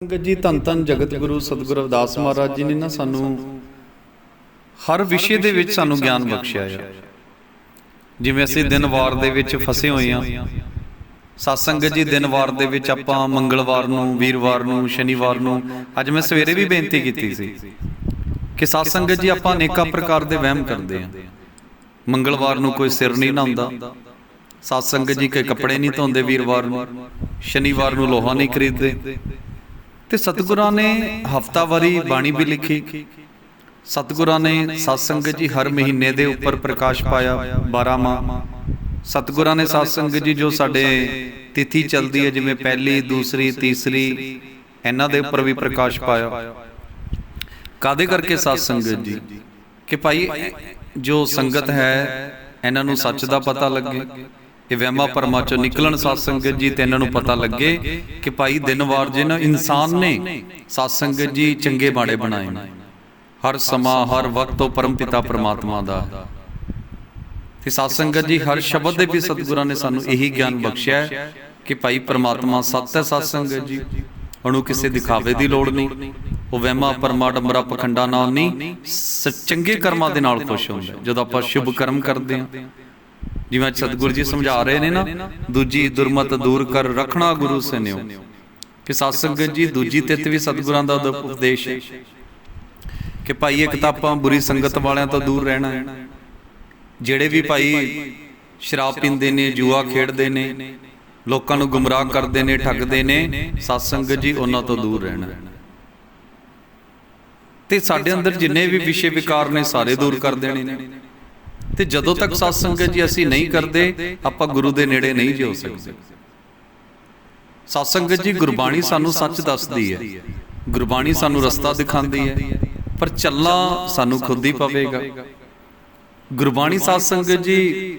ਸੰਗਤ ਜੀ, ਧੰਨ ਧੰਨ ਜਗਤ ਗੁਰੂ ਸਤਿਗੁਰ ਅਵਦਾਸ ਮਹਾਰਾਜ ਜੀ ਨੇ ਨਾ ਸਾਨੂੰ ਹਰ ਵਿਸ਼ੇ ਦੇ ਵਿੱਚ ਸਾਨੂੰ ਗਿਆਨ ਬਖਸ਼ਿਆ ਹੈ ਜਿਵੇਂ ਅਸੀਂ ਦਿਨ ਵਾਰ ਦੇ ਵਿੱਚ ਫਸੇ ਹੋਏ ਹਾਂ ਸਤਸੰਗ ਜੀ, ਦਿਨ ਵਾਰ ਦੇ ਵਿੱਚ ਆਪਾਂ ਮੰਗਲਵਾਰ ਨੂੰ, ਵੀਰਵਾਰ ਨੂੰ, ਸ਼ਨੀਵਾਰ ਨੂੰ, ਅੱਜ ਮੈਂ ਸਵੇਰੇ ਵੀ ਬੇਨਤੀ ਕੀਤੀ ਸੀ ਕਿ ਸਤਸੰਗ ਜੀ, ਆਪਾਂ ਅਨੇਕਾਂ ਪ੍ਰਕਾਰ ਦੇ ਵਹਿਮ ਕਰਦੇ ਹਾਂ ਮੰਗਲਵਾਰ ਨੂੰ ਕੋਈ ਸਿਰ ਨਹੀਂ ਨਹਾਉਂਦਾ ਸਤਸੰਗ ਜੀ ਕੇ ਕੱਪੜੇ ਨਹੀਂ ਧੋਂਦੇ ਵੀਰਵਾਰ ਨੂੰ, ਸ਼ਨੀਵਾਰ ਨੂੰ ਲੋਹਾ ਨਹੀਂ ਖਰੀਦਦੇ ਤੇ ਸਤਿਗੁਰਾਂ ਨੇ ਹਫਤਾਵਾਰੀ ਬਾਣੀ ਵੀ ਲਿਖੀ। ਸਤਿਗੁਰਾਂ ਨੇ ਸਤਸੰਗ ਜੀ ਹਰ ਮਹੀਨੇ ਦੇ ਉੱਪਰ ਪ੍ਰਕਾਸ਼ ਪਾਇਆ 12 ਮਾਹ ਸਤਿਗੁਰਾਂ ਨੇ ਸਤਸੰਗ ਜੀ ਜੋ ਸਾਡੇ ਤਿਥੀ ਚੱਲਦੀ ਹੈ, ਜਿਵੇਂ ਪਹਿਲੀ, ਦੂਸਰੀ, ਤੀਸਰੀ, ਇਹਨਾਂ ਦੇ ਉੱਪਰ ਵੀ ਪ੍ਰਕਾਸ਼ ਪਾਇਆ। ਕਾਦੇ ਕਰਕੇ ਸਤਸੰਗਤ ਜੀ? ਕਿ ਭਾਈ, ਜੋ ਸੰਗਤ ਹੈ, ਇਹਨਾਂ ਨੂੰ ਸੱਚ ਦਾ ਪਤਾ ਲੱਗੇ। ਇਹ ਵਹਿਮਾ ਪਰਮਾ ਚੋਂ ਨਿਕਲਣ ਸਤਸੰਗਤ ਜੀ ਤੇ ਇਹਨਾਂ ਨੂੰ ਪਤਾ ਲੱਗੇ ਕਿ ਭਾਈ ਦਿਨ ਵਾਰ ਜੇ ਨਾ ਇਨਸਾਨ ਨੇ ਸਤਸੰਗਤ ਜੀ ਚੰਗੇ ਬਾੜੇ ਬਣਾਏ ਹਰ ਸਮਾਂ, ਹਰ ਵਕਤ ਤੋਂ ਪਰਮ ਪਿਤਾ ਪਰਮਾਤਮਾ ਦਾ। ਤੇ ਸਤਸੰਗਤ ਜੀ ਹਰ ਸ਼ਬਦ ਦੇ ਵੀ ਸਤਿਗੁਰਾਂ ਨੇ ਸਾਨੂੰ ਇਹੀ ਗਿਆਨ ਬਖਸ਼ਿਆ ਕਿ ਭਾਈ ਪਰਮਾਤਮਾ ਸੱਤ ਹੈ ਸਤਸੰਗਤ ਜੀ। ਉਹਨੂੰ ਕਿਸੇ ਦਿਖਾਵੇ ਦੀ ਲੋੜ ਨਹੀਂ। ਉਹ ਵਹਿਮਾ ਪਰਮਾਡੰਬਰਾ ਪਖੰਡਾ ਨਾਲ ਨਹੀਂ, ਸ- ਚੰਗੇ ਕਰਮਾਂ ਦੇ ਨਾਲ ਖੁਸ਼ ਹੁੰਦਾ ਜਦੋਂ ਆਪਾਂ ਸ਼ੁਭ ਕਰਮ ਕਰਦੇ ਹਾਂ ਜਿਵੇਂ ਅੱਜ ਸਤਿਗੁਰੂ ਜੀ ਸਮਝਾ ਰਹੇ ਨੇ ਨਾ ਦੂਜੀ ਦੁਰਮਤ ਦੂਰ ਕਰ ਰੱਖਣਾ ਗੁਰੂ ਸਨਿਓ। ਕਿ ਸਤਸੰਗਤ ਜੀ ਦੂਜੀ ਤਿੱਤ ਵੀ ਸਤਿਗੁਰਾਂ ਦਾ ਉਪਦੇਸ਼ ਹੈ। ਕਿ ਭਾਈ ਇੱਕ ਤਾਂ ਆਪਾਂ ਬੁਰੀ ਸੰਗਤ ਵਾਲਿਆਂ ਤੋਂ ਦੂਰ ਰਹਿਣਾ ਹੈ। ਜਿਹੜੇ ਵੀ ਭਾਈ ਸ਼ਰਾਬ ਪੀਂਦੇ ਨੇ ਜੂਆ ਖੇਡਦੇ ਨੇ ਲੋਕਾਂ ਨੂੰ ਗੁੰਮਰਾਹ ਕਰਦੇ ਨੇ ਠੱਗਦੇ ਨੇ ਸਤਸੰਗਤ ਜੀ ਉਹਨਾਂ ਤੋਂ ਦੂਰ ਰਹਿਣਾ। ਤੇ ਸਾਡੇ ਅੰਦਰ ਜਿੰਨੇ ਵੀ ਵਿਸ਼ੇ ਵਿਕਾਰ ਨੇ ਸਾਰੇ ਦੂਰ ਕਰ ਦੇਣੇ ਨੇ। ਤੇ ਜਦੋਂ ਤੱਕ ਸਤਸੰਗਤ ਜੀ ਅਸੀਂ ਨਹੀਂ ਕਰਦੇ ਆਪਾਂ ਗੁਰੂ ਦੇ ਨੇੜੇ ਨਹੀਂ ਜਿਉ ਸਕਦੇ। ਸਤਸੰਗਤ ਜੀ ਗੁਰਬਾਣੀ ਸਾਨੂੰ ਸੱਚ ਦੱਸਦੀ ਹੈ। ਗੁਰਬਾਣੀ ਸਾਨੂੰ ਰਸਤਾ ਦਿਖਾਉਂਦੀ ਹੈ ਪਰ ਚੱਲਣਾ ਸਾਨੂੰ ਖੁਦ ਹੀ ਪਵੇਗਾ। ਗੁਰਬਾਣੀ ਸਤਸੰਗਤ ਜੀ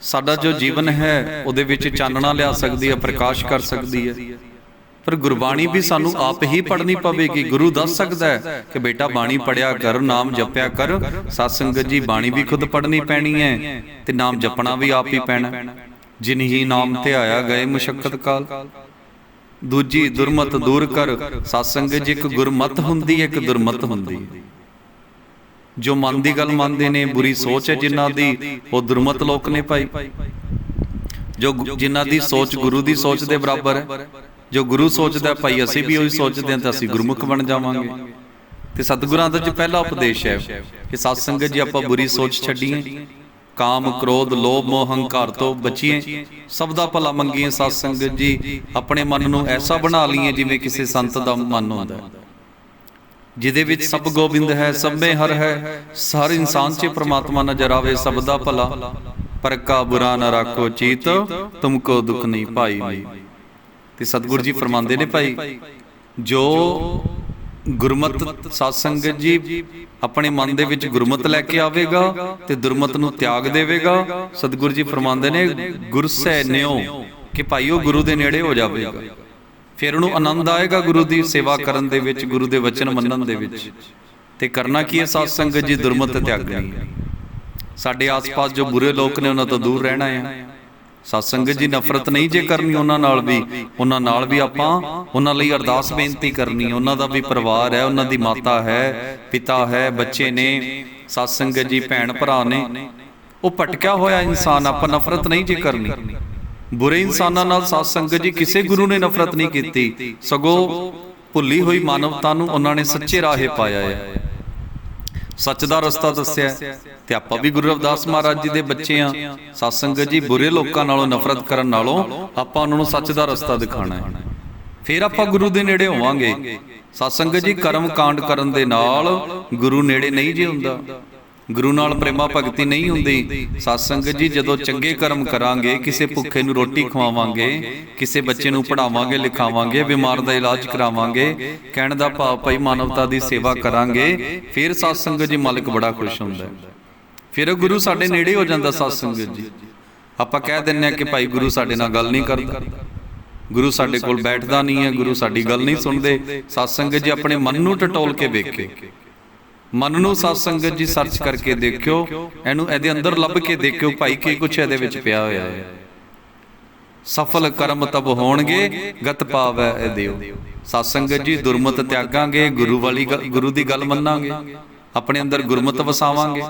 ਸਾਡਾ ਜੋ ਜੀਵਨ ਹੈ ਉਹਦੇ ਵਿੱਚ ਚਾਨਣਾ ਲਿਆ ਸਕਦੀ ਹੈ ਪ੍ਰਕਾਸ਼ ਕਰ ਸਕਦੀ ਹੈ। ਪਰ ਗੁਰਬਾਣੀ ਵੀ ਸਾਨੂੰ ਆਪ ਹੀ ਪੜ੍ਹਨੀ ਪਵੇਗੀ। ਗੁਰੂ ਦੱਸ ਸਕਦਾ ਹੈ ਕਿ ਬੇਟਾ ਬਾਣੀ ਪੜਿਆ ਕਰ ਨਾਮ ਜਪਿਆ ਕਰ ਸਤਸੰਗਤ ਜੀ ਬਾਣੀ ਵੀ ਖੁਦ ਪੜ੍ਹਨੀ ਪੈਣੀ ਹੈ ਤੇ ਨਾਮ ਜਪਣਾ ਵੀ ਆਪ ਹੀ ਪੈਣਾ। ਜਿਨ ਹੀ ਨਾਮ ਤੇ ਆਇਆ ਗਏ ਮੁਸ਼ਕਲ ਕਾਲ। ਦੂਜੀ ਦੁਰਮਤ ਦੂਰ ਕਰ ਸਤਸੰਗਤ ਜੀ ਇੱਕ ਗੁਰਮਤ ਹੁੰਦੀ ਹੈ ਇੱਕ ਦੁਰਮਤ ਹੁੰਦੀ। ਹੈ ਜੋ ਮਨ ਦੀ ਗੱਲ ਮੰਨਦੇ ਨੇ ਬੁਰੀ ਸੋਚ ਹੈ ਜਿਨ੍ਹਾਂ ਦੀ ਉਹ ਦੁਰਮਤ ਲੋਕ ਨੇ ਭਾਈ। ਜੋ ਜਿਨ੍ਹਾਂ ਦੀ ਸੋਚ ਗੁਰੂ ਦੀ ਸੋਚ ਦੇ ਬਰਾਬਰ ਹੈ ਜੋ ਗੁਰੂ ਸੋਚਦਾ ਭਾਈ ਅਸੀਂ ਵੀ ਉਹੀ ਸੋਚਦੇ ਹਾਂ ਤਾਂ ਅਸੀਂ ਗੁਰਮੁਖ ਬਣ ਜਾਵਾਂਗੇ। ਤੇ ਸਤਿਗੁਰਾਂ ਦਾ ਜੀ ਪਹਿਲਾ ਉਪਦੇਸ਼ ਹੈ ਕਿ ਸਤਸੰਗਤ ਜੀ ਆਪਾਂ ਬੁਰੀ ਸੋਚ ਛੱਡੀਏ ਕਾਮ ਕ੍ਰੋਧ ਲੋਭ ਮੋਹ ਹੰਕਾਰ ਤੋਂ ਬਚੀਏ। ਸਭ ਦਾ ਭਲਾ ਮੰਗੀਏ ਸਤਸੰਗਤ ਜੀ। ਆਪਣੇ ਮਨ ਨੂੰ ਐਸਾ ਬਣਾ ਲਈਏ ਜਿਵੇਂ ਕਿਸੇ ਸੰਤ ਦਾ ਮਨ ਹੁੰਦਾ ਹੈ। ਜਿਹਦੇ ਵਿੱਚ ਸਭ ਗੋਬਿੰਦ ਹੈ ਸਭੇ ਹਰ ਹੈ। ਹਰ ਇਨਸਾਨ 'ਚ ਪ੍ਰਮਾਤਮਾ ਨਜ਼ਰ ਆਵੇ ਸਭ ਦਾ ਭਲਾ। ਪਰ ਕਾ ਬੁਰਾ ਨਾ ਰੱਖੋ ਚੀਤ ਤੁਮਕੋ ਦੁੱਖ ਨਹੀਂ ਪਾਈ ਤੇ ਸਤਿਗੁਰੂ ਜੀ ਫਰਮਾਉਂਦੇ ਨੇ ਭਾਈ, ਜੋ ਗੁਰਮਤ ਸਤਸੰਗਤ ਜੀ ਆਪਣੇ ਮਨ ਦੇ ਵਿੱਚ ਗੁਰਮਤ ਲੈ ਕੇ ਆਵੇਗਾ ਤੇ ਦੁਰਮਤ ਨੂੰ ਤਿਆਗ ਦੇਵੇਗਾ, ਸਤਿਗੁਰੂ ਜੀ ਫਰਮਾਉਂਦੇ ਨੇ ਗੁਰਸੈ ਨਿਉ ਕਿ ਭਾਈ ਉਹ ਗੁਰੂ ਦੇ ਨੇੜੇ ਹੋ ਜਾਵੇਗਾ। ਫਿਰ ਉਹਨੂੰ ਆਨੰਦ ਆਏਗਾ ਗੁਰੂ ਦੀ ਸੇਵਾ ਕਰਨ ਦੇ ਵਿੱਚ, ਗੁਰੂ ਦੇ ਵਚਨ ਮੰਨਣ ਦੇ ਵਿੱਚ। ਤੇ ਕਰਨਾ ਕੀ ਹੈ ਸਾਧ ਸੰਗਤ ਜੀ, ਦੁਰਮਤ ਤਿਆਗਣੀ ਹੈ। ਸਾਡੇ ਆਸ-ਪਾਸ ਜੋ ਬੁਰੇ ਲੋਕ ਨੇ ਉਹਨਾਂ ਤੋਂ ਦੂਰ ਰਹਿਣਾ ਹੈ। ਸਾਧ ਸੰਗਤ ਜੀ ਨਫ਼ਰਤ ਨਹੀਂ ਜੇ ਕਰਨੀ ਉਹਨਾਂ ਨਾਲ ਵੀ। ਉਹਨਾਂ ਨਾਲ ਵੀ ਆਪਾਂ ਉਹਨਾਂ ਲਈ ਅਰਦਾਸ ਬੇਨਤੀ ਕਰਨੀ ਉਹਨਾਂ ਦਾ ਵੀ ਪਰਿਵਾਰ ਹੈ ਉਹਨਾਂ ਦੀ ਮਾਤਾ ਹੈ ਪਿਤਾ ਹੈ ਬੱਚੇ ਨੇ। ਸਾਧ ਸੰਗਤ ਜੀ ਭੈਣ ਭਰਾ ਨੇ। ਉਹ ਭਟਕਿਆ ਹੋਇਆ ਇਨਸਾਨ ਆਪਾਂ ਨਫ਼ਰਤ ਨਹੀਂ ਜੇ ਕਰਨੀ। ਬੁਰੇ ਇਨਸਾਨਾਂ ਨਾਲ ਸਾਧ ਸੰਗਤ ਜੀ ਕਿਸੇ ਗੁਰੂ ਨੇ ਨਫ਼ਰਤ ਨਹੀਂ ਕੀਤੀ। ਸਗੋਂ ਭੁੱਲੀ ਹੋਈ ਮਾਨਵਤਾ ਨੂੰ ਉਹਨਾਂ ਨੇ ਸੱਚੇ ਰਾਹੇ ਪਾਇਆ ਹੈ। ਸੱਚ ਦਾ ਰਸਤਾ ਦੱਸਿਆ। ਤੇ ਆਪਾਂ ਵੀ ਗੁਰੂ ਰਵਿਦਾਸ ਮਹਾਰਾਜ ਜੀ ਦੇ ਬੱਚੇ ਆ। ਸਾਧ ਜੀ, ਬੁਰੇ ਲੋਕਾਂ ਨਾਲੋਂ ਨਫ਼ਰਤ ਕਰਨ ਨਾਲੋਂ ਆਪਾਂ ਉਹਨਾਂ ਨੂੰ ਸੱਚ ਦਾ ਰਸਤਾ ਦਿਖਾਣਾ ਹੈ। ਫਿਰ ਆਪਾਂ ਗੁਰੂ ਦੇ ਨੇੜੇ ਹੋਵਾਂਗੇ। ਸਾਧ ਜੀ, ਕਰਮ ਕਾਂਡ ਕਰਨ ਦੇ ਨਾਲ ਗੁਰੂ ਨੇੜੇ ਨਹੀਂ ਜੇ ਹੁੰਦਾ। ਗੁਰੂ ਨਾਲ ਪ੍ਰੇਮਾ ਭਗਤੀ ਨਹੀਂ ਹੁੰਦੀ। ਸਾਧ ਸੰਗਤ ਜੀ, ਜਦੋਂ ਚੰਗੇ ਕਰਮ ਕਰਾਂਗੇ, ਕਿਸੇ ਭੁੱਖੇ ਨੂੰ ਰੋਟੀ ਖਵਾਵਾਂਗੇ, ਕਿਸੇ ਬੱਚੇ ਨੂੰ ਪੜਾਵਾਂਗੇ ਲਿਖਾਵਾਂਗੇ, ਬਿਮਾਰ ਦਾ ਇਲਾਜ ਕਰਾਵਾਂਗੇ, ਕਹਿਣ ਦਾ ਭਾਵ ਭਾਈ ਮਾਨਵਤਾ ਦੀ ਸੇਵਾ ਕਰਾਂਗੇ, ਫਿਰ ਸਾਧ ਸੰਗਤ ਜੀ ਮਾਲਕ ਬੜਾ ਖੁਸ਼ ਹੁੰਦਾ ਹੈ। ਫਿਰ ਗੁਰੂ ਸਾਡੇ ਨੇੜੇ ਹੋ ਜਾਂਦਾ ਸਾਧ ਸੰਗਤ ਜੀ। ਆਪਾਂ ਕਹਿ ਦਿੰਨੇ ਆ ਕਿ ਭਾਈ ਗੁਰੂ ਸਾਡੇ ਨਾਲ ਗੱਲ ਨਹੀਂ ਕਰਦਾ। ਗੁਰੂ ਸਾਡੇ ਕੋਲ ਬੈਠਦਾ ਨਹੀਂ ਹੈ, ਗੁਰੂ ਸਾਡੀ ਗੱਲ ਨਹੀਂ ਸੁਣਦੇ। ਸਾਧ ਸੰਗਤ ਜੀ ਆਪਣੇ ਮਨ ਨੂੰ ਟਟੋਲ ਕੇ ਵੇਖੇ। ਮਨ ਨੂੰ ਸਾਧ ਸੰਗਤ ਜੀ ਸਰਚ ਕਰਕੇ ਦੇਖਿਓ, ਇਹਨੂੰ ਇਹਦੇ ਅੰਦਰ ਲੱਭ ਕੇ ਦੇਖਿਓ ਭਾਈ, ਕੀ ਕੁਛ ਇਹਦੇ ਵਿੱਚ ਪਿਆ ਹੋਇਆ ਹੈ। ਸਫਲ ਕਰਮ ਤਬ ਹੋਣਗੇ, ਗਤ ਪਾਵੈ ਇਹ ਦਿਓ। ਸਤ ਸੰਗਤ ਜੀ, ਦੁਰਮਤ ਤਿਆਗਾਂਗੇ, ਗੁਰੂ ਵਾਲੀ ਗੁਰੂ ਦੀ ਗੱਲ ਮੰਨਾਂਗੇ। ਆਪਣੇ ਅੰਦਰ ਗੁਰਮਤ ਵਸਾਵਾਂਗੇ।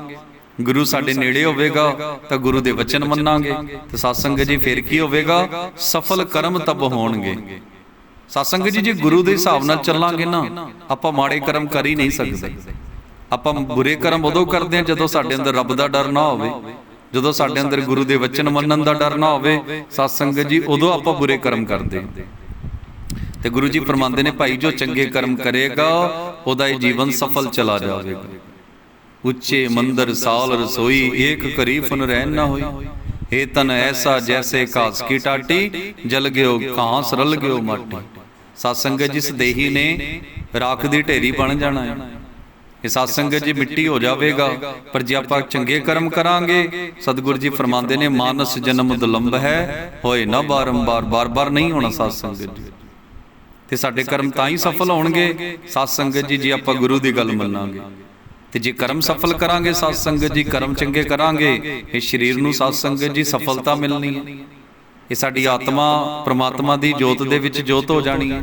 ਗੁਰੂ ਸਾਡੇ ਨੇੜੇ ਹੋਵੇਗਾ, ਤਾਂ ਗੁਰੂ ਦੇ ਵਚਨ ਮੰਨਾਂਗੇ। ਤੇ ਸਤ ਸੰਗਤ ਜੀ, ਫਿਰ ਕੀ ਹੋਵੇਗਾ? ਸਫਲ ਕਰਮ ਤਬ ਹੋਣਗੇ। ਸਤ ਸੰਗਤ ਜੀ, ਜੇ ਗੁਰੂ ਦੇ ਹਿਸਾਬ ਨਾਲ ਚੱਲਾਂਗੇ ਨਾ, ਆਪਾਂ ਮਾੜੇ ਕਰਮ ਕਰ ਹੀ ਨਹੀਂ ਸਕਦੇ। ਆਪਾਂ ਬੁਰੇ ਕਰਮ ਉਦੋਂ ਕਰਦੇ ਹਾਂ ਜਦੋਂ ਸਾਡੇ ਅੰਦਰ ਰੱਬ ਦਾ ਡਰ ਨਾ ਹੋਵੇ। ਜਦੋਂ ਸਾਡੇ ਅੰਦਰ ਗੁਰੂ ਦੇ ਵਚਨ ਮੰਨਣ ਦਾ ਡਰ ਨਾ ਹੋਵੇ ਸਤ ਸੰਗਤ ਜੀ, ਉਦੋਂ ਆਪਾਂ ਬੁਰੇ ਕਰਮ ਕਰਦੇ ਤੇ ਗੁਰੂ ਜੀ ਫਰਮਾਉਂਦੇ ਨੇ, ਭਾਈ, ਜੋ ਚੰਗੇ ਕਰਮ ਕਰੇਗਾ, ਉਹਦਾ ਇਹ ਜੀਵਨ ਸਫਲ ਚਲਾ ਜਾਵੇਗਾ। ਉੱਚੇ ਮੰਦਰ, ਸਾਲ, ਰਸੋਈ, ਏਕ ਕਰੀ ਫਨ ਰਹਿਣ ਨਾ ਹੋਈ। ਏ ਤਨ ਐਸਾ ਜੈਸੇ ਘਾਸ ਕੀ ਟਾਟੀ, ਜਲ ਗਿਓ ਘਾਸ, ਰਲ ਗਿਓ ਮਾਟੀ। ਸਤ ਸੰਗਤ ਜਿਸ ਦੇਹੀ ਨੇ ਰਾਖ ਦੀ ਢੇਰੀ ਬਣ ਜਾਣਾ ਹੈ। ਇਹ ਸਤ ਸੰਗਤ ਜੀ ਮਿੱਟੀ ਹੋ ਜਾਵੇਗਾ, ਪਰ ਜੇ ਆਪਾਂ ਚੰਗੇ ਕਰਮ ਕਰਾਂਗੇ, ਸਤਿਗੁਰ ਜੀ ਫਰਮਾਉਂਦੇ ਨੇ, ਮਾਨਸ ਜਨਮ ਦੁਲੰਭ ਹੈ, ਹੋਏ ਨਾ ਬਾਰੰਬਾਰ, ਬਾਰ-ਬਾਰ ਨਹੀਂ ਹੋਣਾ ਸਤ ਸੰਗਤ ਜੀ। ਤੇ ਸਾਡੇ ਕਰਮ ਤਾਂ ਹੀ ਸਫਲ ਹੋਣਗੇ ਸਤ ਸੰਗਤ ਜੀ, ਜੇ ਆਪਾਂ ਗੁਰੂ ਦੀ ਗੱਲ ਮੰਨਾਂਗੇ। ਤੇ ਜੇ ਕਰਮ ਸਫਲ ਕਰਾਂਗੇ ਸਤ ਸੰਗਤ ਜੀ, ਕਰਮ ਚੰਗੇ ਕਰਾਂਗੇ, ਇਹ ਸਰੀਰ ਨੂੰ ਸਤ ਸੰਗਤ ਜੀ ਸਫਲਤਾ ਮਿਲਣੀ ਹੈ। ਇਹ ਸਾਡੀ ਆਤਮਾ, ਪ੍ਰਮਾਤਮਾ ਦੀ ਜੋਤ ਦੇ ਵਿੱਚ ਜੋਤ ਹੋ ਜਾਣੀ ਹੈ।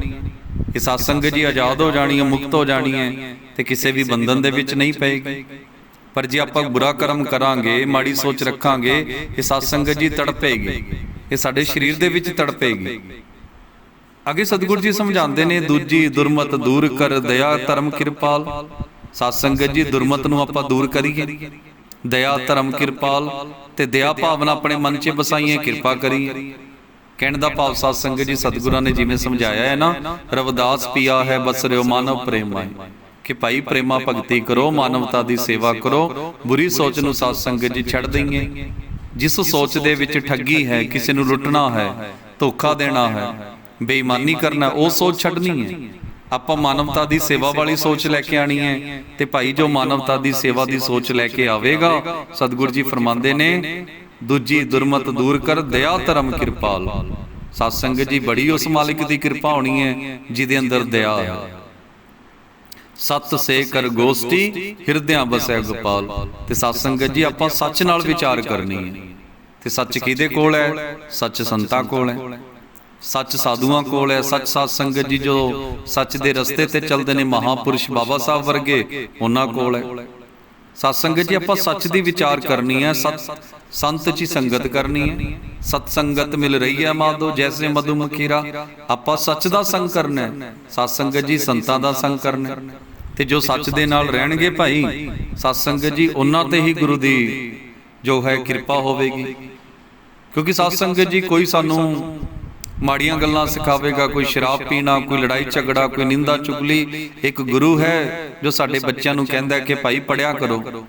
ਇਹ ਸਤ ਸੰਗਤ ਜੀ ਆਜ਼ਾਦ ਹੋ ਜਾਣੀ ਹੈ, ਮੁਕਤ ਹੋ ਜਾਣੀ ਹੈ। ਤੇ ਕਿਸੇ ਵੀ ਬੰਧਨ ਦੇ ਵਿੱਚ ਨਹੀਂ ਪਏਗੀ। ਪਰ ਜੇ ਆਪਾਂ ਬੁਰਾ ਕਰਮ ਕਰਾਂਗੇ, ਮਾੜੀ ਸੋਚ ਰੱਖਾਂਗੇ, ਇਹ ਸਤਸੰਗਤ ਜੀ ਤੜਪੇਗੀ। ਇਹ ਸਾਡੇ ਸਰੀਰ ਦੇ ਵਿੱਚ ਤੜਪੇਗੀ। ਅੱਗੇ ਸਤਿਗੁਰੂ ਜੀ ਸਮਝਾਉਂਦੇ ਨੇ, ਦੂਜੀ ਦੁਰਮਤ ਦੂਰ ਕਰ ਦਇਆ ਧਰਮ ਕਿਰਪਾਲ। ਸਤ ਜੀ ਦੁਰਮਤ ਨੂੰ ਆਪਾਂ ਦੂਰ ਕਰੀਏ। ਦਇਆ ਧਰਮ ਕਿਰਪਾਲ ਤੇ ਦਇਆ ਭਾਵਨਾ ਆਪਣੇ ਮਨ 'ਚ ਵਸਾਈਏ, ਕਿਰਪਾ ਕਰੀਏ। ਕਹਿਣ ਦਾ ਭਾਵ ਸਤਸੰਗਤ ਜੀ ਸਤਿਗੁਰਾਂ ਨੇ ਜਿਵੇਂ ਸਮਝਾਇਆ ਹੈ ਨਾ, ਰਵਦਾਸ ਪਿਆ ਹੈ, ਬਸ ਬਸਰਿਓ ਮਾਨਵ ਪ੍ਰੇਮਾਏ ਕਿ ਭਾਈ ਪ੍ਰੇਮਾ ਭਗਤੀ ਕਰੋ, ਮਾਨਵਤਾ ਦੀ ਸੇਵਾ ਕਰੋ, ਬੁਰੀ ਸੋਚ ਨੂੰ ਸਤ ਸੰਗਤ ਜੀ ਛੱਡ ਦਈਏ। ਜਿਸ ਸੋਚ ਦੇ ਵਿੱਚ ਠੱਗੀ ਹੈ, ਕਿਸੇ ਨੂੰ ਲੁੱਟਣਾ ਹੈ, ਧੋਖਾ ਦੇਣਾ ਹੈ, ਬੇਈਮਾਨੀ ਕਰਨਾ, ਉਹ ਸੋਚ ਛੱਡਣੀ ਹੈ। ਆਪਾਂ ਮਾਨਵਤਾ ਦੀ ਸੇਵਾ ਵਾਲੀ ਸੋਚ ਲੈ ਕੇ ਆਣੀ ਹੈ ਤੇ ਭਾਈ ਜੋ ਮਾਨਵਤਾ ਦੀ ਸੇਵਾ ਦੀ ਸੋਚ ਲੈ ਕੇ ਆਵੇਗਾ, ਸਤਿਗੁਰੂ ਜੀ ਫਰਮਾਉਂਦੇ ਨੇ, ਦੂਜੀ ਦੁਰਮਤ ਦੂਰ ਕਰ, ਦਇਆ ਧਰਮ ਕਿਰਪਾਲ। ਸਤਸੰਗ ਜੀ ਬੜੀ ਉਸ ਮਾਲਿਕ ਦੀ ਕਿਰਪਾ ਹੋਣੀ ਹੈ, ਜਿਹਦੇ ਅੰਦਰ ਦਇਆ ਹੈ। ਸਤ ਸੇ ਕਰ ਗੋਸਤੀ, ਹਿਰਦਿਆਂ ਬਸੈ ਗੋਪਾਲ। ਤੇ ਸਤ ਸੰਗਤ ਜੀ, ਆਪਾਂ ਸੱਚ ਨਾਲ ਵਿਚਾਰ ਕਰਨੀ ਹੈ। ਤੇ ਸੱਚ ਕਿਹਦੇ ਕੋਲ ਹੈ? ਸੱਚ ਸੰਤਾਂ ਕੋਲ ਹੈ। ਸੱਚ ਸਾਧੂਆਂ ਕੋਲ ਹੈ। ਸੱਚ ਸਾਧ ਸੰਗਤ ਜੀ, ਜੋ ਸੱਚ ਦੇ ਰਸਤੇ ਤੇ ਚੱਲਦੇ ਨੇ ਮਹਾਪੁਰਸ਼ ਬਾਬਾ ਸਾਹਿਬ ਵਰਗੇ, ਉਹਨਾਂ ਕੋਲ ਹੈ। ਸਤ ਸੰਗਤ ਜੀ ਆਪਾਂ ਸੱਚ ਦੀ ਵਿਚਾਰ ਕਰਨੀ ਹੈ ਸਤ ਸੰਤ ਜੀ ਸੰਗਤ ਕਰਨੀ ਹੈ ਸਤ ਸੰਗਤ ਮਿਲ ਰਹੀ ਹੈ ਮਾਧੋ ਜੈਸੇ ਮਧੂ ਆਪਾਂ ਸੱਚ ਦਾ ਸੰਗ ਕਰਨਾ ਹੈ। ਸਤ ਸੰਗਤ ਜੀ ਸੰਤਾਂ ਦਾ ਸੰਗ ਕਰਨਾ ਤੇ ਜੋ ਸੱਚ ਦੇ ਨਾਲ ਰਹਿਣਗੇ ਭਾਈ ਸਤ ਸੰਗਤ ਜੀ ਉਹਨਾਂ ਤੇ ਹੀ ਗੁਰੂ ਦੀ ਜੋ ਹੈ ਕਿਰਪਾ ਹੋਵੇਗੀ। ਕਿਉਂਕਿ ਸਤ ਸੰਗਤ ਜੀ ਕੋਈ ਸਾਨੂੰ ਮਾੜੀਆਂ ਗੱਲਾਂ ਸਿਖਾਵੇਗਾ, ਕੋਈ ਸ਼ਰਾਬ ਪੀਣਾ, ਕੋਈ ਲੜਾਈ ਝਗੜਾ, ਕੋਈ ਨਿੰਦਾ ਚੁਗਲੀ। ਇੱਕ ਗੁਰੂ ਹੈ ਜੋ ਸਾਡੇ ਬੱਚਿਆਂ ਨੂੰ ਕਹਿੰਦਾ ਕਿ ਭਾਈ ਪੜਿਆ ਕਰੋ।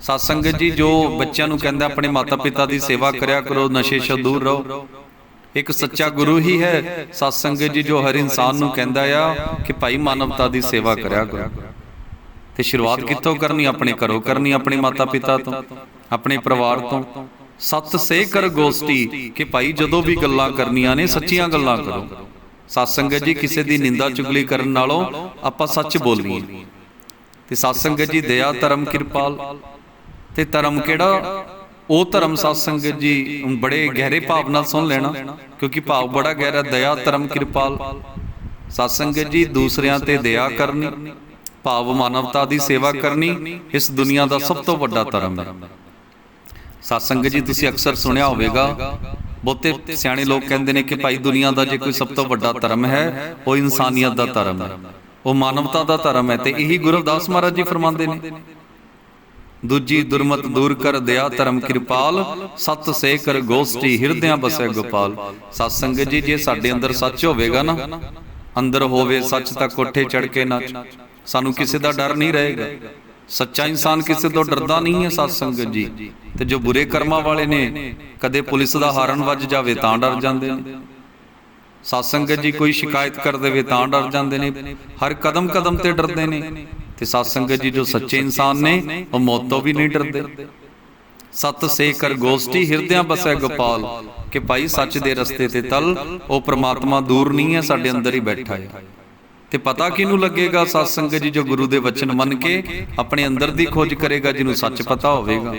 ਸਤ ਸੰਗਤ ਜੀ, ਜੋ ਬੱਚਿਆਂ ਨੂੰ ਕਹਿੰਦਾ ਆਪਣੇ ਮਾਤਾ ਪਿਤਾ ਦੀ ਸੇਵਾ ਕਰਿਆ ਕਰੋ, ਨਸ਼ੇ ਤੋਂ ਦੂਰ ਰਹੋ। ਇੱਕ ਸੱਚਾ ਗੁਰੂ ਹੀ ਹੈ ਸਤਸੰਗ ਜੀ, ਜੋ ਹਰ ਇਨਸਾਨ ਨੂੰ ਕਹਿੰਦਾ ਆ ਕਿ ਭਾਈ ਮਾਨਵਤਾ ਦੀ ਸੇਵਾ ਕਰਿਆ ਕਰੋ। ਤੇ ਸ਼ੁਰੂਆਤ ਕਿੱਥੋਂ ਕਰਨੀ? ਆਪਣੇ ਘਰੋਂ ਕਰਨੀ, ਆਪਣੇ ਮਾਤਾ ਪਿਤਾ ਤੋਂ, ਆਪਣੇ ਪਰਿਵਾਰ ਤੋਂ। ਸਤ ਸੇ ਕਰ ਗੋਸ਼ਟੀ ਕਿ ਭਾਈ ਜਦੋਂ ਵੀ ਗੱਲਾਂ ਕਰਨੀਆਂ ਨੇ ਸੱਚੀਆਂ ਗੱਲਾਂ ਕਰੋ। ਸਤ ਸੰਗਤ ਜੀ, ਕਿਸੇ ਦੀ ਨਿੰਦਾ ਚੁਗਲੀ ਕਰਨ ਨਾਲੋਂ ਆਪਾਂ ਸੱਚ ਬੋਲੀਏ। ਤੇ ਸਤ ਸੰਗਤ ਜੀ, ਦਇਆ ਧਰਮ ਕਿਰਪਾਲ। ਤੇ ਧਰਮ ਕਿਹੜਾ? ਉਹ ਧਰਮ ਸਤ ਸੰਗਤ ਜੀ, ਬੜੇ ਗਹਿਰੇ ਭਾਵ ਨਾਲ ਸੁਣ ਲੈਣਾ, ਕਿਉਂਕਿ ਭਾਵ ਬੜਾ ਗਹਿਰਾ ਦਇਆ ਧਰਮ ਕਿਰਪਾਲ। ਸਤ ਸੰਗਤ ਜੀ, ਦੂਸਰਿਆਂ ਤੇ ਦਇਆ ਕਰਨੀ, ਭਾਵ ਮਾਨਵਤਾ ਦੀ ਸੇਵਾ ਕਰਨੀ, ਇਸ ਦੁਨੀਆ ਦਾ ਸਭ ਤੋਂ ਵੱਡਾ ਧਰਮ ਹੈ। ਸਤਸੰਗ ਜੀ, ਤੁਸੀਂ ਅਕਸਰ ਸੁਣਿਆ ਹੋਵੇਗਾ। ਬਹੁਤੇ ਸਿਆਣੇ ਲੋਕ ਕਹਿੰਦੇ ਨੇ ਕਿ ਭਾਈ ਦੁਨੀਆ ਦਾ ਜੇ ਕੋਈ ਸਭ ਤੋਂ ਵੱਡਾ ਧਰਮ ਹੈ, ਉਹ ਇਨਸਾਨੀਅਤ ਦਾ ਧਰਮ ਹੈ। ਉਹ ਮਾਨਵਤਾ ਦਾ ਧਰਮ ਹੈ ਤੇ ਇਹੀ ਗੁਰੂ ਰਵਿਦਾਸ ਮਹਾਰਾਜ ਜੀ ਫਰਮਾਉਂਦੇ ਨੇ। ਦੂਜੀ, ਦੁਰਮਤ ਦੂਰ ਕਰ ਦਿਆ ਧਰਮ ਕਿਰਪਾਲ, ਸਤ ਸੇ ਕਰ ਗੋਸਤੀ ਹਿਰਦਿਆਂ ਬਸੈ ਗੋਪਾਲ। ਸਤ ਸੰਗਤ ਜੀ, ਜੇ ਸਾਡੇ ਅੰਦਰ ਸੱਚ ਹੋਵੇਗਾ ਨਾ, ਅੰਦਰ ਹੋਵੇ ਸੱਚ ਤਾਂ ਕੋਠੇ ਚੜ ਕੇ ਨਾ ਸਾਨੂੰ ਕਿਸੇ ਦਾ ਡਰ ਨਹੀਂ ਰਹੇਗਾ। ਸੱਚਾ ਇਨਸਾਨ ਕਿਸੇ ਤੋਂ ਡਰਦਾ ਨਹੀਂ ਹੈ ਸਤ ਸੰਗਤ ਜੀ। ਤੇ ਜੋ ਬੁਰੇ ਕਰਮਾਂ ਵਾਲੇ ਨੇ, ਕਦੇ ਪੁਲਿਸ ਦਾ ਹਾਰਨ ਵੱਜ ਜਾਵੇ ਤਾਂ ਡਰ ਜਾਂਦੇ ਨੇ। ਸਤ ਸੰਗਤ ਜੀ ਕੋਈ ਸ਼ਿਕਾਇਤ ਕਰ ਦੇਵੇ ਤਾਂ ਡਰ ਜਾਂਦੇ ਨੇ। ਹਰ ਕਦਮ ਕਦਮ ਤੇ ਡਰਦੇ ਨੇ। ਤੇ ਸਤ ਸੰਗਤ ਜੀ ਜੋ ਸੱਚੇ ਇਨਸਾਨ ਨੇ, ਉਹ ਮੌਤ ਤੋਂ ਵੀ ਨਹੀਂ ਡਰਦੇ। ਸਤ ਸੇਕਰ ਗੋਸ਼ਟੀ ਹਿਰਦਿਆਂ ਬਸੈ ਗੋਪਾਲ ਕਿ ਭਾਈ ਸੱਚ ਦੇ ਰਸਤੇ ਤੇ ਤਲ, ਉਹ ਪ੍ਰਮਾਤਮਾ ਦੂਰ ਨਹੀਂ ਹੈ, ਸਾਡੇ ਅੰਦਰ ਹੀ ਬੈਠਾ ਹੈ। ਤੇ ਪਤਾ ਕਿਹਨੂੰ ਲੱਗੇਗਾ ਸਤ ਸੰਗਤ ਜੀ ਜੋ ਗੁਰੂ ਦੇ ਵਚਨ ਮੰਨ ਕੇ ਆਪਣੇ ਅੰਦਰ ਦੀ ਖੋਜ ਕਰੇਗਾ ਜਿਹਨੂੰ ਸੱਚ ਪਤਾ ਹੋਵੇਗਾ।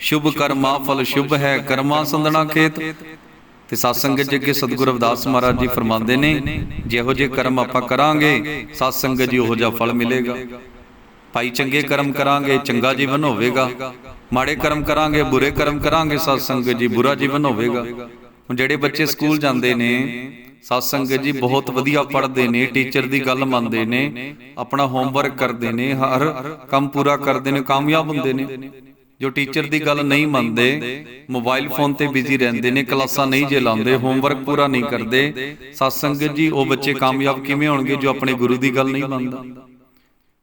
ਸ਼ੁਭ ਕਰਮਾ ਫਲ ਸ਼ੁਭ ਹੈ ਕਰਮਾ ਸੰਦਣਾ ਖੇਤ। ਤੇ ਸਾਧ ਸੰਗਤ ਜੀ ਅੱਗੇ ਸਤਿਗੁਰੂ ਰਵਿਦਾਸ ਮਹਾਰਾਜ ਜੀ ਫਰਮਾਉਂਦੇ ਨੇ ਜਿਹੋ ਜਿਹੇ ਕਰਮ ਆਪਾਂ ਕਰਾਂਗੇ ਸਾਧ ਸੰਗਤ ਜੀ ਉਹੋ ਜਿਹਾ ਫਲ ਮਿਲੇਗਾ। ਭਾਈ ਚੰਗੇ ਕਰਮ ਕਰਾਂਗੇ ਚੰਗਾ ਜੀਵਨ ਹੋਵੇਗਾ। ਮਾੜੇ ਕਰਮ ਕਰਾਂਗੇ ਬੁਰੇ ਕਰਮ ਕਰਾਂਗੇ ਸਾਧ ਸੰਗਤ ਜੀ ਬੁਰਾ ਜੀਵਨ ਹੋਵੇਗਾ। ਹੁਣ ਜਿਹੜੇ ਬੱਚੇ ਸਕੂਲ ਜਾਂਦੇ ਨੇ ਸਾਧ ਸੰਗਤ ਜੀ ਬਹੁਤ ਵਧੀਆ ਪੜ੍ਹਦੇ ਨੇ ਟੀਚਰ ਦੀ ਗੱਲ ਮੰਨਦੇ ਨੇ ਆਪਣਾ ਹੋਮਵਰਕ ਕਰਦੇ ਨੇ ਹਰ ਕੰਮ ਪੂਰਾ ਕਰਦੇ ਨੇ ਕਾਮਯਾਬ ਹੁੰਦੇ ਨੇ। ਜੋ ਟੀਚਰ ਦੀ ਗੱਲ ਨਹੀਂ ਮੰਨਦੇ ਮੋਬਾਈਲ ਫੋਨ ਤੇ ਬਿਜ਼ੀ ਰਹਿੰਦੇ ਨੇ ਕਲਾਸਾਂ ਨਹੀਂ ਜੇ ਲਾਉਂਦੇ ਹੋਮਵਰਕ ਪੂਰਾ ਨਹੀਂ ਕਰਦੇ। ਸਾਧ ਸੰਗਤ ਜੀ ਉਹ ਬੱਚੇ ਕਾਮਯਾਬ ਕਿਵੇਂ ਹੋਣਗੇ ਜੋ ਆਪਣੇ ਗੁਰੂ ਦੀ ਗੱਲ ਨਹੀਂ ਮੰਨਦਾ?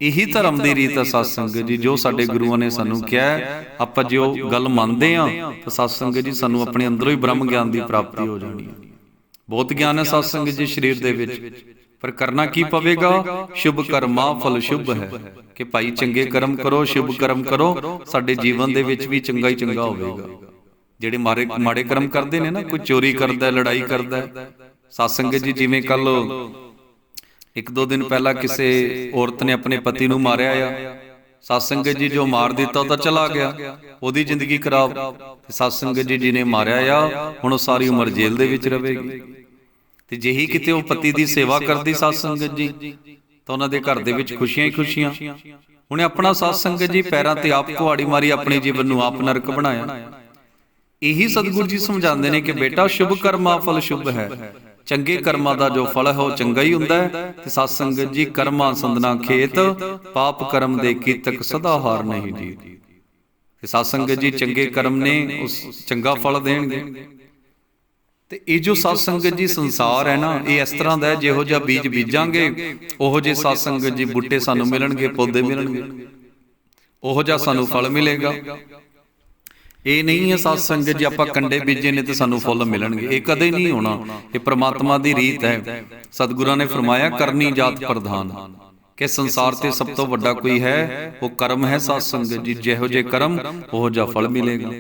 ਇਹੀ ਧਰਮ ਦੀ ਰੀਤ ਹੈ ਸਾਧ ਸੰਗਤ ਜੀ ਜੋ ਸਾਡੇ ਗੁਰੂਆਂ ਨੇ ਸਾਨੂੰ ਕਿਹਾ ਆਪਾਂ ਜੋ ਗੱਲ ਮੰਨਦੇ ਆ ਤਾਂ ਸਾਧ ਸੰਗਤ ਜੀ ਸਾਨੂੰ ਆਪਣੇ ਅੰਦਰੋਂ ਹੀ ਬ੍ਰਹਮ ਗਿਆਨ ਦੀ ਪ੍ਰਾਪਤੀ ਹੋ ਜਾਣੀ ਹੈ ਬਹੁਤ ਗਿਆਨ ਹੈ ਸਾਧ ਸੰਗਤ ਜੀ ਸਰੀਰ ਦੇ ਵਿੱਚ। ਪਰ ਕਰਨਾ ਕੀ ਪਵੇਗਾ? ਸ਼ੁਭ ਕਰਮਾ ਫਲ ਸ਼ੁਭ ਹੈ। ਕਿ ਭਾਈ ਚੰਗੇ ਕਰਮ ਕਰੋ ਸ਼ੁਭ ਕਰਮ ਕਰੋ ਸਾਡੇ ਜੀਵਨ ਦੇ ਵਿੱਚ ਵੀ ਚੰਗਾ ਹੀ ਚੰਗਾ ਹੋਵੇਗਾ। ਜਿਹੜੇ ਮਾਰੇ ਮਾੜੇ ਕਰਮ ਕਰਦੇ ਨੇ ਨਾ ਕੋਈ ਚੋਰੀ ਕਰਦਾ ਲੜਾਈ ਕਰਦਾ। ਸਾਧ ਸੰਗਤ ਜੀ ਜਿਵੇਂ ਕੱਲ ਇੱਕ ਦੋ ਦਿਨ ਪਹਿਲਾਂ ਕਿਸੇ ਔਰਤ ਨੇ ਆਪਣੇ ਪਤੀ ਨੂੰ ਮਾਰਿਆ ਆ। ਸਾਧ ਸੰਗਤ ਜੀ ਜੋ ਮਾਰ ਦਿੱਤਾ ਉਹ ਤਾਂ ਚਲਾ ਗਿਆ। ਉਹਦੀ ਜ਼ਿੰਦਗੀ ਖਰਾਬ ਤੇ ਸਾਧ ਸੰਗਤ ਜੀ ਜਿਹਨੇ ਮਾਰਿਆ ਆ ਹੁਣ ਉਹ ਸਾਰੀ ਉਮਰ ਜੇਲ੍ਹ ਦੇ ਵਿੱਚ ਰਹੇਗੀ ਤੇ ਜਿਹੀ ਕਿਤੇ ਉਹ ਪਤੀ ਦੀ ਸੇਵਾ ਕਰਦੀ ਸਾਧ ਸੰਗਤ ਜੀ ਤਾਂ ਉਹਨਾਂ ਦੇ ਘਰ ਦੇ ਵਿੱਚ ਖੁਸ਼ੀਆਂ ਹੀ ਖੁਸ਼ੀਆਂ ਉਹਨੇ ਆਪਣਾ ਸਾਧ ਸੰਗਤ ਜੀ ਪੈਰਾਂ ਤੇ ਆਪ ਕੁਹਾੜੀ ਮਾਰੀ ਆਪਣੇ ਜੀਵਨ ਨੂੰ ਆਪ ਨਰਕ ਬਣਾਇਆ। ਇਹੀ ਸਤਿਗੁਰੂ ਜੀ ਸਮਝਾਉਂਦੇ ਨੇ ਕਿ ਬੇਟਾ ਸ਼ੁਭ ਕਰਮਾ ਫਲ ਸ਼ੁਭ ਹੈ। ਚੰਗੇ ਕਰਮਾਂ ਦਾ ਜੋ ਫਲ ਹੈ ਉਹ ਚੰਗਾ ਹੀ ਹੁੰਦਾ ਹੈ। ਤੇ ਸਤ ਸੰਗਤ ਜੀ ਕਰਮਾਂ ਸੰਦਨਾ ਖੇਤ ਪਾਪ ਕਰਮ ਦੇ ਕੀਤਕ ਸਦਾ ਹਾਰ ਨਹੀਂ ਜੀ ਤੇ ਸਤ ਸੰਗਤ ਜੀ ਚੰਗੇ ਕਰਮ ਨੇ ਉਸ ਚੰਗਾ ਫਲ ਦੇਣਗੇ। ਤੇ ਇਹ ਜੋ ਸਤ ਸੰਗਤ ਜੀ ਸੰਸਾਰ ਹੈ ਨਾ ਇਹ ਇਸ ਤਰ੍ਹਾਂ ਦਾ ਹੈ ਜਿਹੋ ਜਿਹਾ ਬੀਜ ਬੀਜਾਂਗੇ ਉਹੋ ਜਿਹੇ ਸਤ ਸੰਗਤ ਜੀ ਬੂਟੇ ਸਾਨੂੰ ਮਿਲਣਗੇ ਪੌਦੇ ਮਿਲਣਗੇ। ਉਹੋ ਜਿਹਾ ਸਾਨੂੰ ਫਲ ਮਿਲੇਗਾ। ਇਹ ਨਹੀਂ ਹੈ ਸਤ ਸੰਗਤ ਜੇ ਆਪਾਂ ਕੰਡੇ ਬੀਜੇ ਨੇ ਤੇ ਸਾਨੂੰ ਫੁੱਲ ਮਿਲਣਗੇ। ਇਹ ਕਦੇ ਨਹੀਂ ਹੋਣਾ। ਇਹ ਪ੍ਰਮਾਤਮਾ ਦੀ ਰੀਤ ਹੈ। ਸਤਿਗੁਰਾਂ ਨੇ ਫਰਮਾਇਆ ਕਰਨੀ ਜਾਤ ਪ੍ਰਧਾਨ। ਕਿ ਸੰਸਾਰ ਤੇ ਸਭ ਤੋਂ ਵੱਡਾ ਕੋਈ ਹੈ ਉਹ ਕਰਮ ਹੈ ਸਤ ਸੰਗਤ ਜੀ। ਜਿਹੋ ਜੇ ਕਰਮ ਉਹ ਜਿਹਾ ਫਲ ਮਿਲੇਗਾ।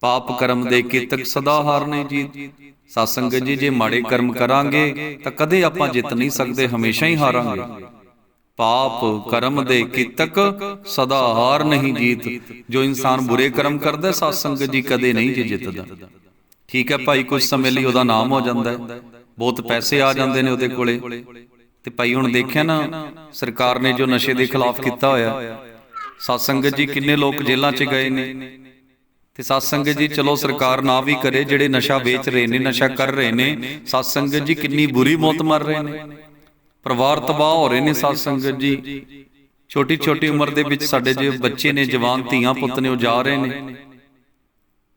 ਪਾਪ ਕਰਮ ਦੇ ਕੀਤਕ ਸਦਾ ਹਾਰਨੇ ਜੀਤ ਸਤ ਸੰਗਤ ਜੀ, ਜੇ ਮਾੜੇ ਕਰਮ ਕਰਾਂਗੇ, ਤਾਂ ਕਦੇ ਆਪਾਂ ਜਿੱਤ ਨਹੀਂ ਸਕਦੇ, ਹਮੇਸ਼ਾ ਹੀ ਹਾਰਾਂਗੇ। ਪਾਪ ਕਰਮ ਦੇ ਕੀਤਕ ਸਦਾ ਹਾਰ ਨਹੀਂ ਜੀਤ। ਜੋ ਇਨਸਾਨ ਬੁਰੇ ਕਰਮ ਕਰਦਾ ਸਾਧ ਜੀ ਕਦੇ ਨਹੀਂ ਜੇ ਜਿੱਤਦਾ। ਠੀਕ ਹੈ ਭਾਈ, ਕੁਝ ਸਮੇਂ ਲਈ ਉਹਦਾ ਨਾਮ ਹੋ ਜਾਂਦਾ ਹੈ। ਬਹੁਤ ਪੈਸੇ ਆ ਜਾਂਦੇ ਨੇ ਉਹਦੇ ਕੋਲੇ। ਤੇ ਭਾਈ ਹੁਣ ਦੇਖਿਆ ਨਾ, ਸਰਕਾਰ ਨੇ ਜੋ ਨਸ਼ੇ ਦੇ ਖਿਲਾਫ ਕੀਤਾ ਹੋਇਆ। ਸਾਧ ਜੀ ਕਿੰਨੇ ਲੋਕ ਜੇਲ੍ਹਾਂ 'ਚ ਗਏ ਨੇ। ਤੇ ਸਾਧ ਸੰਗਤ ਜੀ, ਚਲੋ ਸਰਕਾਰ ਨਾ ਵੀ ਕਰੇ ਜਿਹੜੇ ਨਸ਼ਾ ਵੇਚ ਰਹੇ ਨੇ, ਨਸ਼ਾ ਕਰ ਰਹੇ ਨੇ, ਸਾਧ ਸੰਗਤ ਜੀ, ਕਿੰਨੀ ਬੁਰੀ ਮੌਤ ਮਰ ਰਹੇ ਨੇ। ਪਰਿਵਾਰ ਤਬਾਹ ਹੋ ਰਹੇ ਨੇ ਸਾਧ ਸੰਗਤ ਜੀ। ਛੋਟੀ ਛੋਟੀ ਉਮਰ ਦੇ ਵਿੱਚ ਸਾਡੇ ਜੇ ਬੱਚੇ ਨੇ, ਜਵਾਨ ਧੀਆਂ ਪੁੱਤ ਨੇ, ਉਹ ਜਾ ਰਹੇ ਨੇ।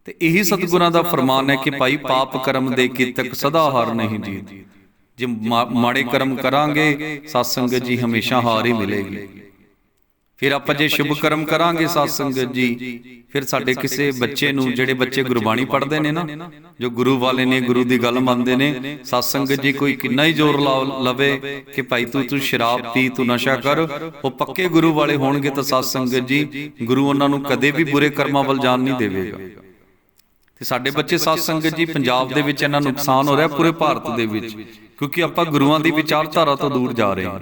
ਤੇ ਇਹੀ ਸਤਿਗੁਰਾਂ ਦਾ ਫਰਮਾਨ ਹੈ ਕਿ ਭਾਈ ਪਾਪ ਕਰਮ ਦੇ ਕੀਤਕ ਸਦਾ ਹਾਰ ਨਹੀਂ ਜੀ। ਜੇ ਮਾ- ਮਾੜੇ ਕਰਮ ਕਰਾਂਗੇ, ਸਾਧ ਸੰਗਤ ਜੀ ਹਮੇਸ਼ਾ ਹਾਰ ਹੀ ਮਿਲੇਗੀ। ਫਿਰ ਆਪਾਂ ਜੇ ਸ਼ੁਭ ਕਰਮ ਕਰਾਂਗੇ ਸਾਧ ਸੰਗਤ ਜੀ ਫਿਰ ਸਾਡੇ ਕਿਸੇ ਬੱਚੇ ਨੂੰ ਜਿਹੜੇ ਬੱਚੇ ਗੁਰਬਾਣੀ ਪੜ੍ਹਦੇ ਨੇ ਨਾ ਜੋ ਗੁਰੂ ਵਾਲੇ ਨੇ ਗੁਰੂ ਦੀ ਗੱਲ ਮੰਨਦੇ ਨੇ ਸਾਧ ਸੰਗਤ ਜੀ ਕੋਈ ਕਿੰਨਾ ਹੀ ਜ਼ੋਰ ਲਵੇ ਕਿ ਭਾਈ ਤੂੰ ਤੂੰ ਸ਼ਰਾਬ ਪੀ ਤੂੰ ਨਸ਼ਾ ਕਰ ਉਹ ਪੱਕੇ ਗੁਰੂ ਵਾਲੇ ਹੋਣਗੇ ਤਾਂ ਸਾਧ ਸੰਗਤ ਜੀ ਗੁਰੂ ਉਹਨਾਂ ਨੂੰ ਕਦੇ ਵੀ ਬੁਰੇ ਕਰਮਾਂ ਵੱਲ ਜਾਣ ਨਹੀਂ ਦੇਵੇਗਾ। ਤੇ ਸਾਡੇ ਬੱਚੇ ਸਾਧ ਸੰਗਤ ਜੀ ਪੰਜਾਬ ਦੇ ਵਿੱਚ ਇਹਨਾਂ ਨੁਕਸਾਨ ਹੋ ਰਿਹਾ ਪੂਰੇ ਭਾਰਤ ਦੇ ਵਿੱਚ ਕਿਉਂਕਿ ਆਪਾਂ ਗੁਰੂਆਂ ਦੀ ਵਿਚਾਰਧਾਰਾ ਤੋਂ ਦੂਰ ਜਾ ਰਹੇ ਹਾਂ।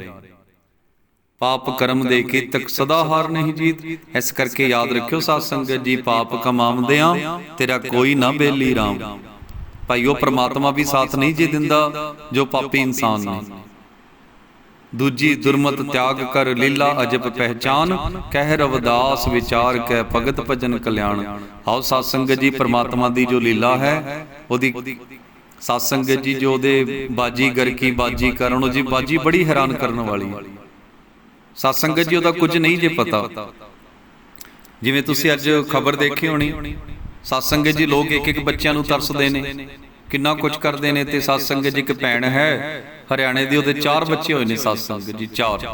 ਪਾਪ ਕਰਮ ਦੇ ਕੀਤਕ ਸਦਾ ਹਾਰ ਨਹੀਂ ਜੀਤ। ਇਸ ਕਰਕੇ ਯਾਦ ਰੱਖਿਓ ਸਾਧ ਸੰਗਤ ਜੀ, ਪਾਪ ਕਮਾਉਂਦਿਆਂ ਤੇਰਾ ਕੋਈ ਨਾ ਬੇਲੀ ਰਾਮ। ਭਾਈ, ਉਹ ਪ੍ਰਮਾਤਮਾ ਵੀ ਸਾਥ ਨਹੀਂ ਜੀ ਦਿੰਦਾ, ਜੋ ਪਾਪੀ ਇਨਸਾਨ ਨੇ। ਦੂਜੀ, ਦੁਰਮਤ ਤਿਆਗ ਕਰ ਲੀਲਾ ਅਜਬ ਪਹਿਚਾਨ ਕਹਿ ਰਵਦਾਸ ਵਿਚਾਰ ਕੈ ਭਗਤ ਭਜਨ ਕਲਿਆਣ। ਆਓ ਸਾਧ ਸੰਗਤ ਜੀ, ਪ੍ਰਮਾਤਮਾ ਦੀ ਜੋ ਲੀਲਾ ਹੈ, ਉਹਦੀ ਸਾਧ ਸੰਗਤ ਜੀ, ਜੋ ਉਹਦੇ ਬਾਜੀਗਰ ਕੀ ਬਾਜੀ ਕਰਨ ਉਹ ਜੀ ਬਾਜੀ ਬੜੀ ਹੈਰਾਨ ਕਰਨ ਵਾਲੀ ਹੈ। ਸਤ ਸੰਗਤ ਜੀ ਉਹਦਾ ਕੁਝ ਨਹੀਂ ਜੇ ਪਤਾ ਜਿਵੇਂ ਤੁਸੀਂ ਅੱਜ ਖਬਰ ਦੇਖੀ ਹੋਣੀ ਸਤ ਸੰਗਤ ਜੀ ਲੋਕ ਇੱਕ ਇੱਕ ਬੱਚਿਆਂ ਨੂੰ ਤਰਸਦੇ ਨੇ ਕਿੰਨਾ ਕੁਝ ਕਰਦੇ ਨੇ ਤੇ ਸਤ ਸੰਗਤ ਜੀ ਇੱਕ ਭੈਣ ਹੈ ਹਰਿਆਣੇ ਦੀ ਉਹਦੇ ਚਾਰ ਬੱਚੇ ਹੋਏ ਨੇ ਸਤ ਸੰਗਤ ਜੀ ਚਾਰ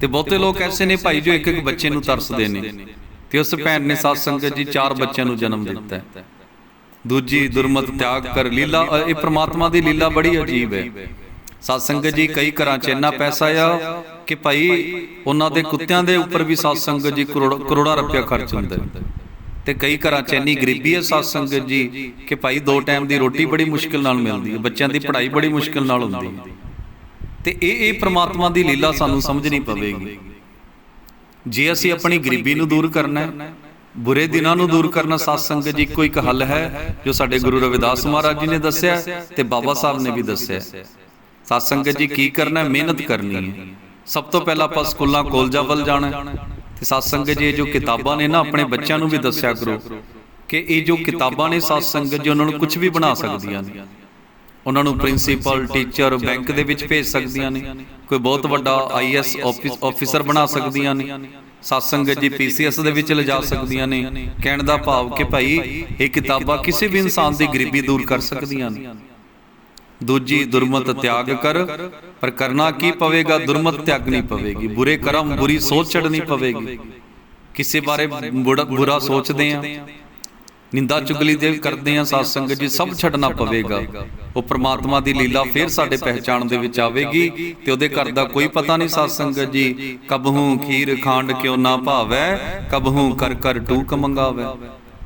ਤੇ ਬਹੁਤੇ ਲੋਕ ਐਸੇ ਨੇ ਭਾਈ ਜੋ ਇੱਕ ਇੱਕ ਬੱਚੇ ਨੂੰ ਤਰਸਦੇ ਨੇ ਤੇ ਉਸ ਭੈਣ ਨੇ ਸਤ ਸੰਗਤ ਜੀ ਚਾਰ ਬੱਚਿਆਂ ਨੂੰ ਜਨਮ ਦਿੱਤਾ ਦੂਜੀ ਦੁਰਮਤ ਤਿਆਗ ਕਰ ਲੀਲਾ ਇਹ ਪ੍ਰਮਾਤਮਾ ਦੀ ਲੀਲਾ ਬੜੀ ਅਜੀਬ ਹੈ ਸਤ ਸੰਗਤ ਜੀ ਕਈ ਘਰਾਂ 'ਚ ਇੰਨਾ ਪੈਸਾ ਆ ਕਿ ਭਾਈ ਉਹਨਾਂ ਦੇ ਕੁੱਤਿਆਂ ਦੇ ਉੱਪਰ ਵੀ ਸਤ ਸੰਗਤ ਜੀ ਕਰੋੜ ਕਰੋੜਾਂ ਰੁਪਇਆ ਖਰਚ ਹੁੰਦਾ। ਹੈ ਤੇ ਕਈ ਘਰਾਂ 'ਚ ਇੰਨੀ ਗਰੀਬੀ ਹੈ ਸਤ ਸੰਗਤ ਜੀ ਕਿ ਭਾਈ ਦੋ ਟਾਈਮ ਦੀ ਰੋਟੀ ਬੜੀ ਮੁਸ਼ਕਿਲ ਨਾਲ ਮਿਲਦੀ ਹੈ। ਬੱਚਿਆਂ ਦੀ ਪੜ੍ਹਾਈ ਬੜੀ ਮੁਸ਼ਕਿਲ ਨਾਲ ਹੁੰਦੀ ਹੈ। ਤੇ ਇਹ ਇਹ ਪ੍ਰਮਾਤਮਾ ਦੀ ਲੀਲਾ ਸਾਨੂੰ ਸਮਝਣੀ ਪਵੇਗੀ। ਜੇ ਅਸੀਂ ਆਪਣੀ ਗਰੀਬੀ ਨੂੰ ਦੂਰ ਕਰਨਾ ਹੈ ਬੁਰੇ ਦਿਨਾਂ ਨੂੰ ਦੂਰ ਕਰਨਾ ਸਾਧ ਸੰਗਤ ਜੀ ਇੱਕੋ ਇੱਕ ਹੱਲ ਹੈ ਜੋ ਸਾਡੇ ਗੁਰੂ ਰਵਿਦਾਸ ਮਹਾਰਾਜ ਜੀ ਨੇ ਦੱਸਿਆ ਤੇ ਬਾਬਾ ਸਾਹਿਬ ਨੇ ਵੀ ਦੱਸਿਆ। ਸਾਧ ਸੰਗਤ ਜੀ ਕੀ ਕਰਨਾ ਹੈ ਮਿਹਨਤ ਕਰਨੀ ਹੈ ਸਭ ਤੋਂ ਪਹਿਲਾਂ ਆਪਾਂ ਸਕੂਲਾਂ ਕੋਲਜਾਂ ਵੱਲ ਜਾਣਾ ਹੈ। ਤੇ ਸਾਧ ਸੰਗਤ ਜੀ, ਇਹ ਜੋ ਕਿਤਾਬਾਂ ਨੇ ਨਾ ਆਪਣੇ ਬੱਚਿਆਂ ਨੂੰ ਵੀ ਦੱਸਿਆ ਕਰੋ ਕਿ ਇਹ ਜੋ ਕਿਤਾਬਾਂ ਨੇ ਸਾਧ ਸੰਗਤ ਜੀ, ਉਹਨਾਂ ਨੂੰ ਕੁਝ ਵੀ ਬਣਾ ਸਕਦੀਆਂ ਨੇ। ਉਹਨਾਂ ਨੂੰ ਪ੍ਰਿੰਸੀਪਲ, ਟੀਚਰ, ਬੈਂਕ ਦੇ ਵਿੱਚ ਭੇਜ ਸਕਦੀਆਂ ਨੇ। ਕੋਈ ਬਹੁਤ ਵੱਡਾ ਆਈਐਸ ਆਫੀਸਰ ਬਣਾ ਸਕਦੀਆਂ ਨੇ। ਸਾਸੰਗਤ ਜੀ ਪੀਸੀਐਸ ਦੇ ਵਿੱਚ ਲਿਜਾ ਸਕਦੀਆਂ ਨੇ। ਕਹਿਣ ਦਾ ਭਾਵ ਕਿ ਭਾਈ, ਇਹ ਕਿਤਾਬਾਂ ਕਿਸੇ ਵੀ ਇਨਸਾਨ ਦੀ ਗਰੀਬੀ ਦੂਰ ਕਰ ਸਕਦੀਆਂ ਨੇ। ਦੂਜੀ ਦੁਰਮਤ ਤਿਆਗ ਕਰ, ਪਰ ਕਰਨਾ ਕੀ ਪਵੇਗਾ? ਦੁਰਮਤ ਤਿਆਗਣੀ ਪਵੇਗੀ। ਬੁਰੇ ਕਰਮ, ਬੁਰੀ ਸੋਚ ਛੱਡਣੀ ਪਵੇਗੀ। ਕਿਸੇ ਬਾਰੇ ਬੁਰਾ ਸੋਚਦੇ ਆ, ਨਿੰਦਾ ਚੁਗਲੀ ਦੇ ਕਰਦੇ ਆ, ਸਾਧ ਸੰਗਤ ਜੀ, ਸਭ ਛੱਡਣਾ ਪਵੇਗਾ। ਉਹ ਪ੍ਰਮਾਤਮਾ ਦੀ ਲੀਲਾ ਫੇਰ ਸਾਡੇ ਪਹਿਚਾਣ ਦੇ ਵਿੱਚ ਆਵੇਗੀ ਤੇ ਉਹਦੇ ਘਰ ਦਾ ਕੋਈ ਪਤਾ ਨਹੀਂ ਸਾਧ ਸੰਗਤ ਜੀ। ਕਬਹੂ ਖੀਰ ਖਾਂਡ ਕਿਉ ਨਾ ਭਾਵੈ ਕਬਹੂ ਕਰ ਕਰ ਟੂਕ ਮੰਗਾਵੇ।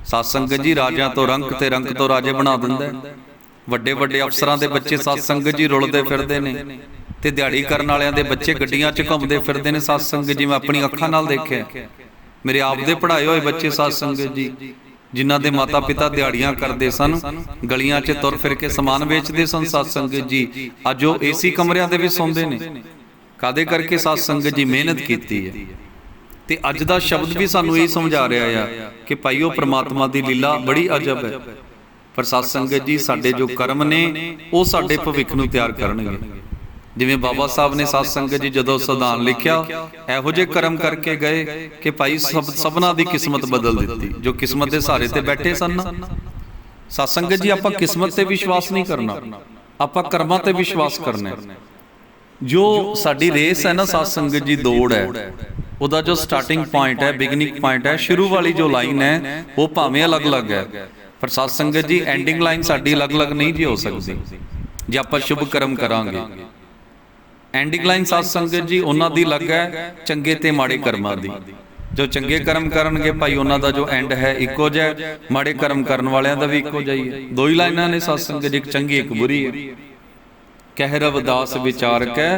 ਸਾਧ ਸੰਗਤ ਜੀ ਰਾਜਿਆਂ ਤੋਂ ਰੰਕ ਤੇ ਰੰਕ ਤੋਂ ਰਾਜੇ ਬਣਾ ਦਿੰਦਾ ਹੈ। ਵੱਡੇ ਵੱਡੇ ਅਫਸਰਾਂ ਦੇ ਬੱਚੇ ਸਾਧ ਸੰਗਤ ਜੀ ਰੁਲਦੇ ਫਿਰਦੇ ਨੇ ਤੇ ਦਿਹਾੜੀ ਕਰਨ ਵਾਲਿਆਂ ਦੇ ਬੱਚੇ ਗੱਡੀਆਂ 'ਚ ਘੁੰਮਦੇ ਫਿਰਦੇ ਨੇ ਸਾਧ ਸੰਗਤ ਜੀ। ਮੈਂ ਆਪਣੀ ਅੱਖਾਂ ਨਾਲ ਦੇਖਿਆ। ਮੇਰੇ ਆਪ ਦੇ ਪੜ੍ਹਾਏ ਹੋਏ ਬੱਚੇ ਸਾਧ ਸੰਗਤ ਜੀ ਜਿਨ੍ਹਾਂ ਦੇ ਮਾਤਾ ਪਿਤਾ ਦਿਹਾੜੀਆਂ ਕਰਦੇ ਸਨ ਗਲੀਆਂ 'ਚ ਤੁਰ ਫਿਰ ਕੇ ਸਮਾਨ ਵੇਚਦੇ ਸਨ ਸਾਧ ਸੰਗਤ ਜੀ। ਅੱਜ ਉਹ ਏਸੀ ਕਮਰਿਆਂ ਦੇ ਵਿੱਚ ਸੌਂਦੇ ਨੇ। ਕਾਦੇ ਕਰਕੇ ਸਾਧ ਸੰਗਤ ਜੀ ਮਿਹਨਤ ਕੀਤੀ ਹੈ? ਤੇ ਅੱਜ ਦਾ ਸ਼ਬਦ ਵੀ ਸਾਨੂੰ ਇਹ ਸਮਝਾ ਰਿਹਾ ਆ ਕਿ ਭਾਈਓ ਪ੍ਰਮਾਤਮਾ ਦੀ ਲੀਲਾ ਬੜੀ ਅਜਬ ਹੈ। ਪਰ ਸਾਧ ਸੰਗਤ ਜੀ, ਸਾਡੇ ਜੋ ਕਰਮ ਨੇ, ਉਹ ਸਾਡੇ ਭਵਿੱਖ ਨੂੰ ਤਿਆਰ ਕਰਨਗੇ। ਜਿਵੇਂ ਬਾਬਾ ਸਾਹਿਬ ਨੇ ਸਾਧ ਸੰਗਤ ਜੀ ਜਦੋਂ ਸੰਵਿਧਾਨ ਲਿਖਿਆ, ਇਹੋ ਜਿਹੇ ਕਰਮ ਕਰਕੇ ਗਏ ਕਿ ਭਾਈ ਸਭ ਸਭਨਾ ਦੀ ਕਿਸਮਤ ਬਦਲ ਦਿੱਤੀ, ਜੋ ਕਿਸਮਤ ਦੇ ਸਹਾਰੇ ਤੇ ਬੈਠੇ ਸਨ ਨਾ। ਸਾਧ ਸੰਗਤ ਜੀ, ਆਪਾਂ ਕਿਸਮਤ ਤੇ ਵਿਸ਼ਵਾਸ ਨਹੀਂ ਕਰਨਾ। ਆਪਾਂ ਕਰਮਾਂ ਤੇ ਵਿਸ਼ਵਾਸ ਕਰਨਾ ਜੋ ਸਾਡੀ ਰੇਸ ਹੈ ਨਾ ਸਾਧ ਸੰਗਤ ਜੀ, ਦੌੜ ਹੈ, ਉਹਦਾ ਜੋ ਸਟਾਰਟਿੰਗ ਪੁਆਇੰਟ ਹੈ ਬਿਗਨਿੰਗ ਪੁਆਇੰਟ ਹੈ, ਸ਼ੁਰੂ ਵਾਲੀ ਜੋ ਲਾਈਨ ਹੈ, ਉਹ ਭਾਵੇਂ ਅਲੱਗ-ਅਲੱਗ ਹੈ। ਪਰ ਸਾਧ ਸੰਗਤ ਜੀ ਐਂਡਿੰਗ ਲਾਈਨ ਸਾਡੀ ਅਲੱਗ-ਅਲੱਗ ਨਹੀਂ ਜੀ ਹੋ ਸਕਦੀ। ਜੇ ਆਪਾਂ ਸ਼ੁਭ ਕਰਮ ਕਰਾਂਗੇ। ਐਂਡਿੰਗ ਲਾਈਨ ਸਾਧ ਸੰਗਤ ਜੀ ਉਹਨਾਂ ਦੀ ਲੱਗ ਹੈ ਚੰਗੇ ਤੇ ਮਾੜੇ ਕਰਮਾਂ ਦੀ। ਜੋ ਚੰਗੇ ਕਰਮ ਕਰਨਗੇ ਭਾਈ ਉਹਨਾਂ ਦਾ ਜੋ ਐਂਡ ਹੈ ਇੱਕੋ ਜਿਹਾ ਮਾੜੇ ਕਰਮ ਕਰਨ ਵਾਲਿਆਂ ਦਾ ਵੀ ਇੱਕੋ ਜਿਹਾ ਹੀ ਹੈ। ਦੋ ਹੀ ਲਾਈਨਾਂ ਨੇ ਸਾਧ ਸੰਗਤ ਜੀ ਇੱਕ ਚੰਗੀ ਇੱਕ ਬੁਰੀ ਹੈ। ਕਹਿ ਰਵਿਦਾਸ ਵਿਚਾਰ ਕੈ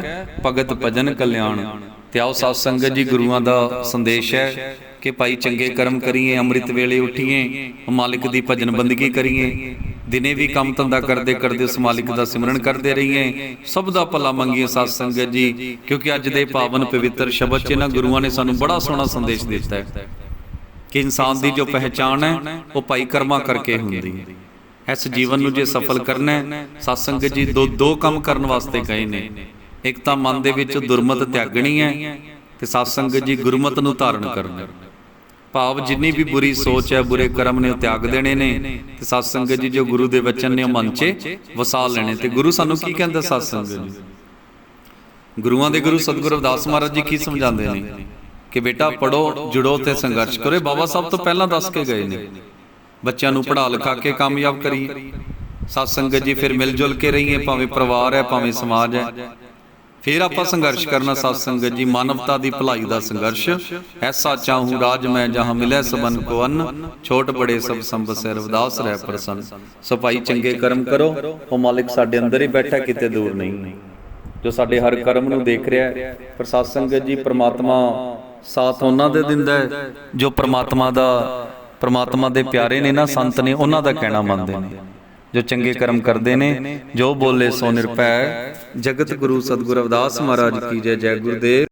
ਭਗਤ ਭਜਨ ਕਲਿਆਣ। ਤੇ ਆਓ ਸਾਧ ਸੰਗਤ ਜੀ ਗੁਰੂਆਂ ਦਾ ਸੰਦੇਸ਼ ਹੈ। ਕਿ ਭਾਈ ਚੰਗੇ ਕਰਮ ਕਰੀਏ, ਅੰਮ੍ਰਿਤ ਵੇਲੇ ਉਠੀਏ, ਮਾਲਿਕ ਦੀ ਭਜਨ ਬੰਦਗੀ ਕਰੀਏ, ਦਿਨੇ ਵੀ ਕੰਮ ਧੰਦਾ ਕਰਦੇ ਕਰਦੇ ਉਸ ਮਾਲਿਕ ਦਾ ਸਿਮਰਨ ਕਰਦੇ ਰਹੀਏ, ਸਭ ਦਾ ਭਲਾ ਮੰਗੀਏ ਸਾਧ ਸੰਗਤ ਜੀ, ਕਿਉਂਕਿ ਅੱਜ ਦੇ ਪਾਵਨ ਪਵਿੱਤਰ ਸ਼ਬਦ 'ਚ ਇਹਨਾਂ ਗੁਰੂਆਂ ਨੇ ਸਾਨੂੰ ਬੜਾ ਸੋਹਣਾ ਸੰਦੇਸ਼ ਦਿੱਤਾ ਹੈ ਕਿ ਇਨਸਾਨ ਦੀ ਜੋ ਪਹਿਚਾਣ ਹੈ, ਉਹ ਭਾਈ ਕਰਮਾਂ ਕਰਕੇ ਹੁੰਦੀ ਹੈ ਇਸ ਜੀਵਨ ਨੂੰ ਜੇ ਸਫਲ ਕਰਨਾ ਹੈ ਸਤਸੰਗ ਜੀ ਦੋ ਦੋ ਕੰਮ ਕਰਨ ਵਾਸਤੇ ਕਹੇ ਨੇ ਇੱਕ ਤਾਂ ਮਨ ਦੇ ਵਿੱਚ ਦੁਰਮਤ ਤਿਆਗਣੀ ਹੈ ਤੇ ਸਤਸੰਗ ਜੀ ਗੁਰਮਤ ਨੂੰ ਧਾਰਨ ਕਰਨਾ ਹੈ। ਭਾਵ ਜਿੰਨੀ ਵੀ ਬੁਰੀ ਸੋਚ ਹੈ, ਬੁਰੇ ਕਰਮ ਨੇ ਉਹ ਤਿਆਗ ਦੇਣੇ ਨੇ। ਤੇ ਸਤਸੰਗ ਜੀ ਜੋ ਗੁਰੂ ਦੇ ਵਚਨ ਨੇ ਉਹ ਮਨ 'ਚ ਵਸਾ ਲੈਣੇ। ਤੇ ਗੁਰੂ ਸਾਨੂੰ ਕੀ ਕਹਿੰਦਾ ਸਤਸੰਗ ਜੀ? ਗੁਰੂਆਂ ਦੇ ਗੁਰੂ ਸਤਿਗੁਰੂ ਰਵਿਦਾਸ ਮਹਾਰਾਜ ਜੀ ਕੀ ਸਮਝਾਉਂਦੇ ਨੇ? ਕਿ ਬੇਟਾ ਪੜੋ ਜੁੜੋ ਤੇ ਸੰਘਰਸ਼ ਕਰੋ। ਬਾਬਾ ਸਾਹਿਬ ਤੋਂ ਪਹਿਲਾਂ ਦੱਸ ਕੇ ਗਏ ਨੇ। ਬੱਚਿਆਂ ਨੂੰ ਪੜ੍ਹਾ ਲਿਖਾ ਕੇ ਕਾਮਯਾਬ ਕਰੀਏ। ਸਤ ਸੰਗਤ ਜੀ ਫਿਰ ਮਿਲ ਜੁਲ ਕੇ ਰਹੀਏ, ਭਾਵੇਂ ਪਰਿਵਾਰ ਹੈ, ਭਾਵੇਂ ਸਮਾਜ ਹੈ। ਫਿਰ ਆਪਾਂ ਸੰਘਰਸ਼ ਕਰਨਾ ਸਤ ਸੰਗਤ ਜੀ ਮਾਨਵਤਾ ਦੀ ਭਲਾਈ ਦਾ ਸੰਘਰਸ਼। ਐਸਾ ਚਾਹੂੰ ਰਾਜ ਮੈਂ ਜਹਾਂ ਮਿਲੇ ਸਬਨ ਕੋ ਅੰਨ। ਛੋਟ ਬੜੇ ਸਭ ਸੰਬਸੈ ਰਵਿਦਾਸ ਰਹਿ ਪ੍ਰਸੰਨ। ਸੋ ਭਾਈ ਚੰਗੇ ਕਰਮ ਕਰੋ ਉਹ ਮਾਲਿਕ ਸਾਡੇ ਅੰਦਰ ਹੀ ਬੈਠਾ ਕਿਤੇ ਦੂਰ ਨਹੀਂ। ਜੋ ਸਾਡੇ ਹਰ ਕਰਮ ਨੂੰ ਦੇਖ ਰਿਹਾ ਹੈ ਪਰ ਸਤ ਸੰਗਤ ਜੀ ਪ੍ਰਮਾਤਮਾ ਸਾਥ ਉਹਨਾਂ ਦੇ ਦਿੰਦਾ ਹੈ ਜੋ ਪ੍ਰਮਾਤਮਾ ਦਾ ਪ੍ਰਮਾਤਮਾ ਦੇ ਪਿਆਰੇ ਨੇ ਨਾ ਸੰਤ ਨੇ ਉਹਨਾਂ ਦਾ ਕਹਿਣਾ ਮੰਨਦੇ ਨੇ। ਜੋ ਚੰਗੇ ਕਰਮ ਕਰਦੇ ਨੇ ਜੋ ਬੋਲੇ ਸੋ ਨਿਰਭੈ। ਜਗਤ ਗੁਰੂ ਸਤਿਗੁਰ ਅਵਦਾਸ ਮਹਾਰਾਜ ਕੀ ਜੈ ਜੈ ਗੁਰਦੇਵ।